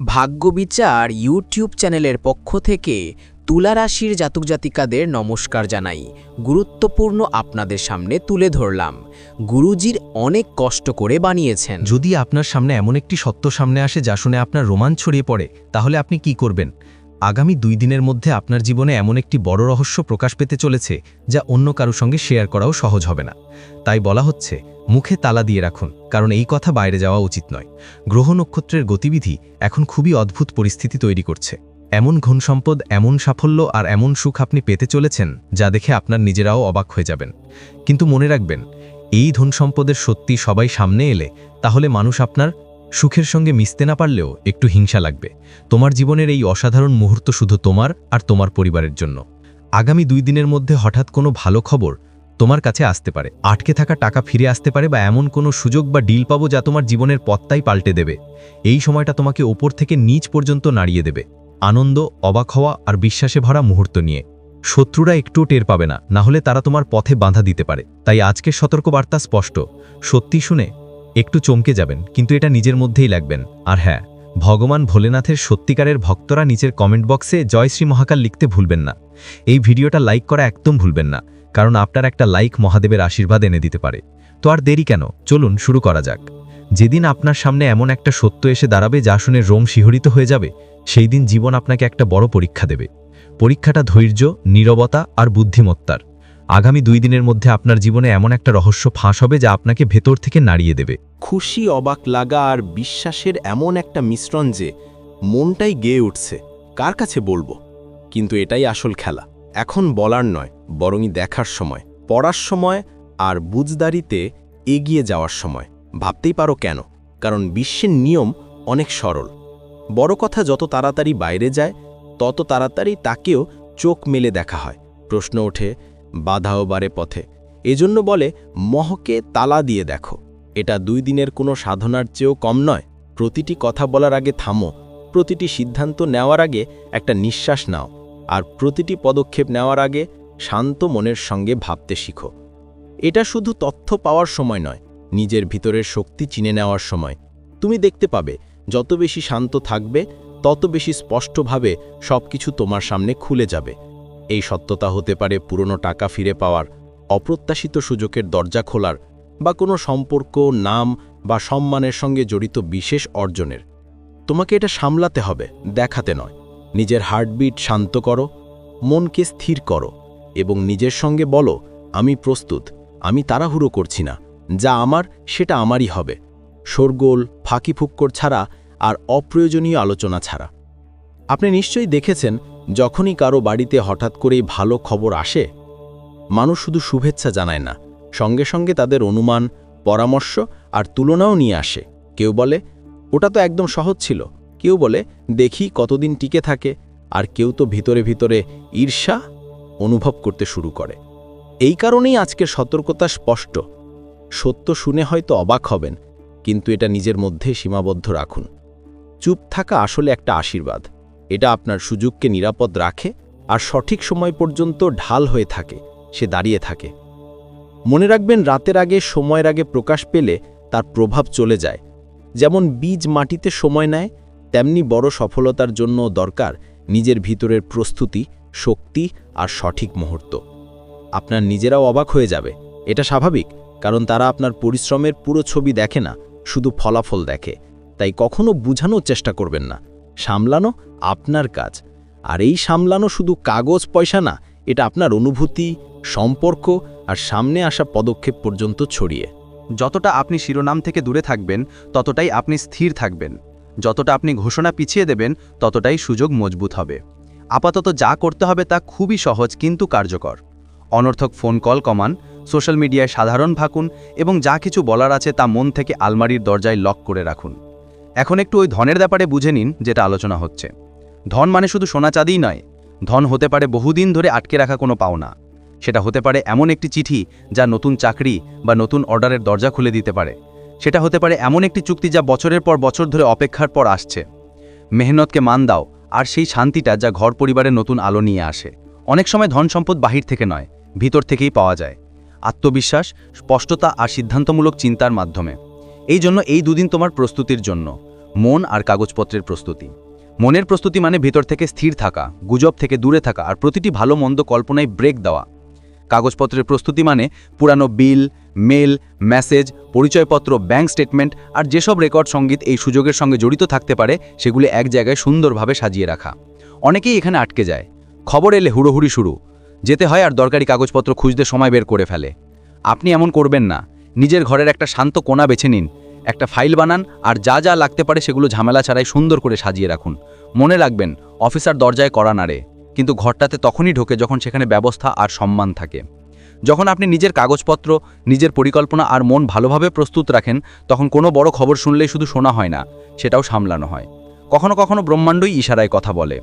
ভাগ্যবিচার YouTube চ্যানেলের পক্ষ থেকে তুলা রাশির জাতক জাতিকাদের নমস্কার জানাই। গুরুত্বপূর্ণ আপনাদের সামনে তুলে ধরলাম। গুরুজির অনেক কষ্ট করে বানিয়েছেন। যদি আপনার সামনে এমন একটি সত্য সামনে আসে যা শুনে আপনার রোমান ছড়িয়ে পড়ে, তাহলে আপনি কি করবেন? আগামী দুই দিনের মধ্যে আপনার জীবনে এমন একটি বড় রহস্য প্রকাশ পেতে চলেছে, যা অন্য কারও সঙ্গে শেয়ার করাও সহজ হবে না। তাই বলা হচ্ছে, মুখে তালা দিয়ে রাখুন, কারণ এই কথা বাইরে যাওয়া উচিত নয়। গ্রহ নক্ষত্রের গতিবিধি এখন খুবই অদ্ভুত পরিস্থিতি তৈরি করছে। এমন ঘন সম্পদ, এমন সাফল্য আর এমন সুখ আপনি পেতে চলেছেন, যা দেখে আপনার নিজেরাও অবাক হয়ে যাবেন। কিন্তু মনে রাখবেন, এই ধন সম্পদের সত্যি সবাই সামনে এলে, তাহলে মানুষ আপনার সুখের সঙ্গে মিশতে না পারলেও একটু হিংসা লাগবে। তোমার জীবনের এই অসাধারণ মুহূর্ত শুধু তোমার আর তোমার পরিবারের জন্য। আগামী দুই দিনের মধ্যে হঠাৎ কোনো ভালো খবর তোমার কাছে আসতে পারে। আটকে থাকা টাকা ফিরে আসতে পারে বা এমন কোনো সুযোগ বা ডিল পাবো যা তোমার জীবনের পথটাই পাল্টে দেবে। এই সময়টা তোমাকে ওপর থেকে নিচ পর্যন্ত নাড়িয়ে দেবে। আনন্দ, অবাক হওয়া আর বিশ্বাসে ভরা মুহূর্ত নিয়ে। শত্রুরা একটুও টের পাবে না না হলে তারা তোমার পথে বাধা দিতে পারে। তাই আজকের সতর্কবার্তা স্পষ্ট। সত্যি শুনে একটু চমকে যাবেন, কিন্তু এটা নিজের মধ্যেই লাগবেন। আর হ্যাঁ ভগবান ভোলেনাথের সত্যিকারের ভক্তরা নিচের কমেন্ট বক্সে জয় শ্রী মহাকাল লিখতে ভুলবেন না। এই ভিডিওটা লাইক করা একদম ভুলবেন না, কারণ আপনার একটা লাইক মহাদেবের আশীর্বাদ এনে দিতে পারে। তো আর দেরি কেন? চলুন শুরু করা যাক। যেদিন আপনার সামনে এমন একটা সত্য এসে দাঁড়াবে যা শুনে রোম শিহরিত হয়ে যাবে, সেই দিন জীবন আপনাকে একটা বড় পরীক্ষা দেবে। পরীক্ষাটা ধৈর্য, নীরবতা আর বুদ্ধিমত্তার। আগামী দুই দিনের মধ্যে আপনার জীবনে এমন একটা রহস্য ফাঁস হবে যা আপনাকে ভেতর থেকে নাড়িয়ে দেবে। খুশি, অবাক লাগা আর বিশ্বাসের এমন একটা মিশ্রণ যে মনটাই গেয়ে উঠছে। কার কাছে বলব? কিন্তু এটাই আসল খেলা। এখন বলার নয়, বরংই দেখার সময়, পড়ার সময় আর বুঝদারিতে এগিয়ে যাওয়ার সময়। ভাবতেই পারো কেন? কারণ বিশ্বের নিয়ম অনেক সরল। বড় কথা, যত তাড়াতাড়ি বাইরে যায়, তত তাড়াতাড়ি তাকেও চোখ মেলে দেখা হয়। প্রশ্ন ওঠে বাধাও বারে পথে। এজন্য বলে, মহকে তালা দিয়ে দেখো। এটা দুই দিনের কোনো সাধনার চেয়েও কম নয়। প্রতিটি কথা বলার আগে থামো। প্রতিটি সিদ্ধান্ত নেওয়ার আগে একটা নিঃশ্বাস নাও। আর প্রতিটি পদক্ষেপ নেওয়ার আগে শান্ত মনের সঙ্গে ভাবতে শিখো। এটা শুধু তথ্য পাওয়ার সময় নয়, নিজের ভিতরের শক্তি চিনে নেওয়ার সময়। তুমি দেখতে পাবে, যত বেশি শান্ত থাকবে, তত বেশি স্পষ্টভাবে সবকিছু তোমার সামনে খুলে যাবে। এই সত্যতা হতে পারে পুরনো টাকা ফিরে পাওয়ার, অপ্রত্যাশিত সুযোগের দরজা খোলার বা কোনো সম্পর্ক, নাম বা সম্মানের সঙ্গে জড়িত বিশেষ অর্জনের। তোমাকে এটা সামলাতে হবে, দেখাতে নয়। নিজের হার্টবিট শান্ত করো, মনকে স্থির করো এবং নিজের সঙ্গে বলো, আমি প্রস্তুত, আমি তাড়াহুড়ো করছি না, যা আমার, সেটা আমারই হবে। শোরগোল ফাঁকি ফুক্কর ছাড়া আর অপ্রয়োজনীয় আলোচনা ছাড়া। আপনি নিশ্চয়ই দেখেছেন যখনই কারও বাড়িতে হঠাৎ করেই ভালো খবর আসে, মানুষ শুধু শুভেচ্ছা জানায় না, সঙ্গে সঙ্গে তাদের অনুমান, পরামর্শ আর তুলনাও নিয়ে আসে। কেউ বলে, ওটা তো একদম সহজ ছিল। কেউ বলে, দেখি কতদিন টিকে থাকে। আর কেউ তো ভিতরে ভিতরে ঈর্ষা অনুভব করতে শুরু করে। এই কারণেই আজকের সতর্কতা স্পষ্ট। সত্য শুনে হয়তো অবাক হবেন, কিন্তু এটা নিজের মধ্যে সীমাবদ্ধ রাখুন। চুপ থাকা আসলে একটা আশীর্বাদ। এটা আপনার সুযোগকে নিরাপদ রাখে আর সঠিক সময় পর্যন্ত ঢাল হয়ে থাকে, সে দাঁড়িয়ে থাকে। মনে রাখবেন রাতের আগে, সময়ের আগে প্রকাশ পেলে তার প্রভাব চলে যায়। যেমন বীজ মাটিতে সময় নেয়, তেমনি বড় সফলতার জন্য দরকার নিজের ভিতরের প্রস্তুতি, শক্তি আর সঠিক মুহূর্ত। আপনার নিজেরাও অবাক হয়ে যাবে। এটা স্বাভাবিক, কারণ তারা আপনার পরিশ্রমের পুরো ছবি দেখে না, শুধু ফলাফল দেখে। তাই কখনো বুঝানোর চেষ্টা করবেন না। সামলানো আপনার কাজ। আর এই সামলানো শুধু কাগজ, পয়সা না, এটা আপনার অনুভূতি, সম্পর্ক আর সামনে আসা পদক্ষেপ পর্যন্ত ছড়িয়ে। যতটা আপনি শিরোনাম থেকে দূরে থাকবেন, ততটাই আপনি স্থির থাকবেন। যতটা আপনি ঘোষণা পিছিয়ে দেবেন, ততটাই সুযোগ মজবুত হবে। আপাতত যা করতে হবে তা খুবই সহজ কিন্তু কার্যকর। অনর্থক ফোন কল কমান, সোশ্যাল মিডিয়ায় সাধারণ ভাকুন এবং যা কিছু বলার আছে তা মন থেকে আলমারির দরজায় লক করে রাখুন। এখন একটু ওই ধনের ব্যাপারে বুঝে নিন, যেটা আলোচনা হচ্ছে। ধন মানে শুধু সোনা চাঁদিই নয়। ধন হতে পারে বহুদিন ধরে আটকে রাখা কোনো পাওনা। সেটা হতে পারে এমন একটি চিঠি যা নতুন চাকরি বা নতুন অর্ডারের দরজা খুলে দিতে পারে। সেটা হতে পারে এমন একটি চুক্তি যা বছরের পর বছর ধরে অপেক্ষার পর আসছে। মেহনতকে মান দাও, আর সেই শান্তিটা যা ঘর পরিবারের নতুন আলো নিয়ে আসে। অনেক সময় ধন সম্পদ বাহির থেকে নয়, ভিতর থেকেই পাওয়া যায়। আত্মবিশ্বাস, স্পষ্টতা আর সিদ্ধান্তমূলক চিন্তার মাধ্যমে। এই জন্য এই দুদিন তোমার প্রস্তুতির জন্য। মন আর কাগজপত্রের প্রস্তুতি। মনের প্রস্তুতি মানে ভিতর থেকে স্থির থাকা, গুজব থেকে দূরে থাকা আর প্রতিটি ভালো মন্দ কল্পনায় ব্রেক দেওয়া। কাগজপত্রের প্রস্তুতি মানে পুরানো বিল, মেল, মেসেজ, পরিচয়পত্র, ব্যাংক স্টেটমেন্ট আর যেসব রেকর্ড সংগীত এই সুযোগের সঙ্গে জড়িত থাকতে পারে, সেগুলি এক জায়গায় সুন্দরভাবে সাজিয়ে রাখা। অনেকেই এখানে আটকে যায়। খবর এলে হুড়োহুড়ি শুরু। যেতে হয় আর দরকারি কাগজপত্র খুঁজতে সময় বের করে ফেলে। আপনি এমন করবেন না। নিজের ঘরের একটা শান্ত কোণা বেছে নিন। একটা ফাইল বানান আর যা যা লাগতে পারে সেগুলো ঝামেলা ছাড়াই সুন্দর করে সাজিয়ে রাখুন। মনে রাখবেন, অফিসার দরজায় করা নাড়ে, কিন্তু ঘরটাতে তখনই ঢোকে যখন সেখানে ব্যবস্থা আর সম্মান থাকে। যখন আপনি নিজের কাগজপত্র, নিজের পরিকল্পনা আর মন ভালোভাবে প্রস্তুত রাখেন, তখন কোনো বড় খবর শুনলেই শুধু শোনা হয় না, সেটাও সামলানো হয়। কখনো কখনো ব্রহ্মাণ্ডই ইশারায় কথা বলে।